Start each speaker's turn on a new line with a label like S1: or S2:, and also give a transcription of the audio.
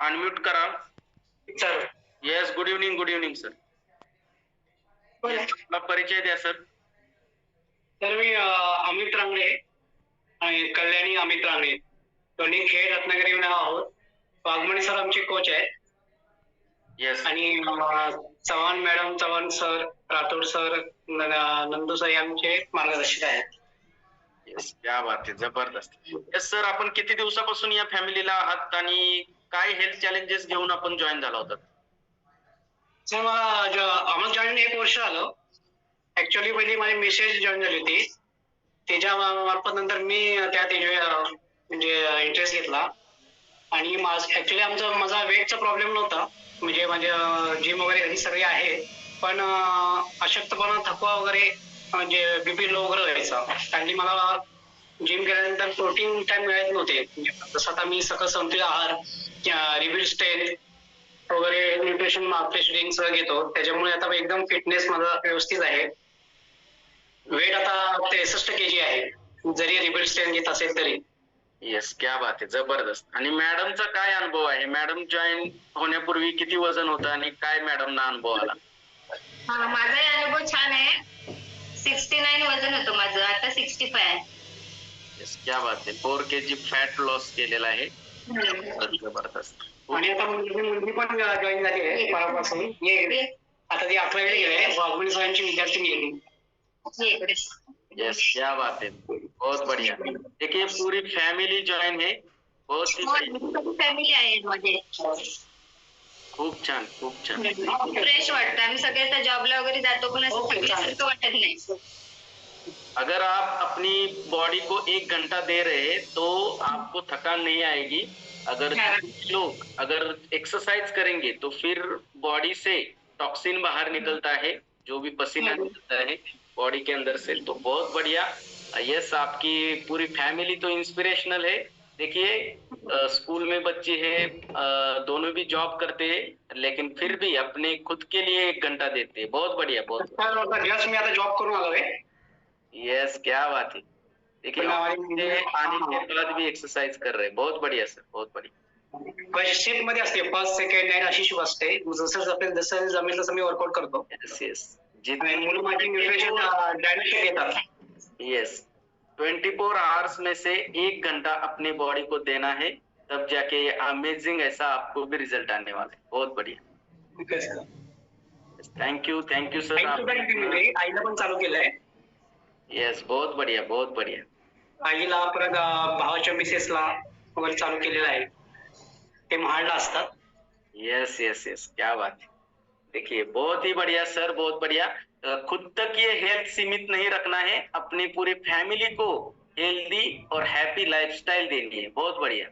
S1: Unmute करा.
S2: Sir
S1: yes good evening good evening sir आपला परिचय द्या सर
S2: तर मी अमित रांगणे आणि कल्याणी अमित रांगणे. दोन्ही खेळ रत्नागिरी आहोत. वाघमणी सर आमचे कोच आहेत
S1: येस
S2: आणि Chavan madam Chavan sir Rathod sir Nandu sir हे आमचे मार्गदर्शक आहेत.
S1: येस क्या बात आहे जबरदस्त. येस सर आपण किती दिवसापासून या फॅमिलीला आहात आणि काय हेल्थ चॅलेंजेस घेऊन आपण जॉईन झाला होता?
S2: सर मला आम्हाला जॉईन एक वर्ष आलं ऍक्च्युअली पहिली माझी मेसेज जॉईन झाली होती. त्याच्या मार्फत नंतर मी त्यात म्हणजे इंटरेस्ट घेतला. आणि ऍक्च्युली आमचा माझा वेटचा प्रॉब्लेम नव्हता. म्हणजे माझ्या जिम वगैरे घरी सगळे आहे. पण अशक्तपणा थकवा वगैरे म्हणजे बीपी लो वगैरे व्हायचा आणि मला जिम केल्यानंतर प्रोटीन टाइम मिळत नव्हते. म्हणजे जसं आता मी सकस संतुलित आहार रिव्हिल स्टेन वगैरे न्यूट्रिशन फ्रेश ड्रिंक सगळं घेतो. त्याच्यामुळे आता एकदम फिटनेस माझा व्यवस्थित आहे. वेट आता त्रेसष्ट के जी आहे. जरी रिबिल्ड स्टेन घेत असेल तरी.
S1: येस क्या बात आहे. जबरदस्त. आणि मॅडमचा काय अनुभव आहे? मॅडम जॉईन होण्यापूर्वी किती वजन होतं आणि काय मॅडमना अनुभव आला?
S3: हा माझाही अनुभव छान आहे. सिक्स्टी नाईन वजन होतं माझं. आता सिक्स्टी फाय
S1: येस क्या बात आहे फोर के जी फॅट लॉस केलेला आहे. ज़बरदस्त.
S2: आणि आता मुलगी मुलगी पण जॉईन झाली आहे परवापासून ये इकडे. आता ती गेली सरांची विद्यार्थी गेली
S1: यस क्या बात है. बहुत बढ़िया. देखिए पूरी फैमिली ज्वाइन है. बहुत ही
S3: फॅमिली आहे माझे.
S1: खूप छान खूप छान.
S3: फ्रेश वाटतं. आम्ही सगळे आता जॉबला वगैरे जातो पण असं वाटत नाही.
S1: अगर आप अपनी बॉडी को एक घंटा दे रहे हैं तो आपको थकान नहीं आएगी। अगर। लोग अगर एक्सरसाइज करेंगे तो फिर बॉडी से टॉक्सिन बाहर निकलता है जो भी पसीना। निकलता है बॉडी के अंदर से। तो बहुत बढ़िया। यस आपकी पूरी फैमिली तो इंस्पिरेशनल है। देखिए स्कूल में बच्चे हैं दोनों भी जॉब करते हैं लेकिन फिर भी अपने खुद के लिए एक घंटा देते हैं। बहुत बढ़िया बहुत
S2: आता जॉब आलोय
S1: यस क्या बात है। देखिए आने के बाद भी एक्सरसाइज कर रहे हैं। बहुत बढ़िया सर बहुत बढ़िया।
S2: शिफ्ट मध्ये असते फ़र्स्ट सेकंड नाईट अशी शिफ्ट असते जसं जसं जमेल तसं मी वर्कआउट करतो.
S1: यस यस
S2: आणि मुलं माझी न्यूट्रिशन डायरेक्ट घेतात.
S1: यस ट्वेंटी फोर आवर्स में से एक घंटा अपनी बॉडी को देना है तब जाके ये अमेजिंग ऐसा आपको भी रिज़ल्ट आने वाला है। बहुत बढ़िया। Thank you thank you sir
S2: आईला पण चालू केलंय.
S1: यस बहुत बढ़िया बहुत बढ़िया।
S2: आईला परत भावाच्या मिसेसला वगैरे चालू केलेलं आहे. ते महाडला असतात.
S1: यस यस येस क्या बात है. देखिए बहुत ही बढ़िया सर बहुत बढ़िया। खुद तक ये हेल्थ सीमित नहीं रखना है अपनी पूरी फैमिली को हेल्दी और हैप्पी लाइफस्टाइल देनी है। बहुत बढ़िया।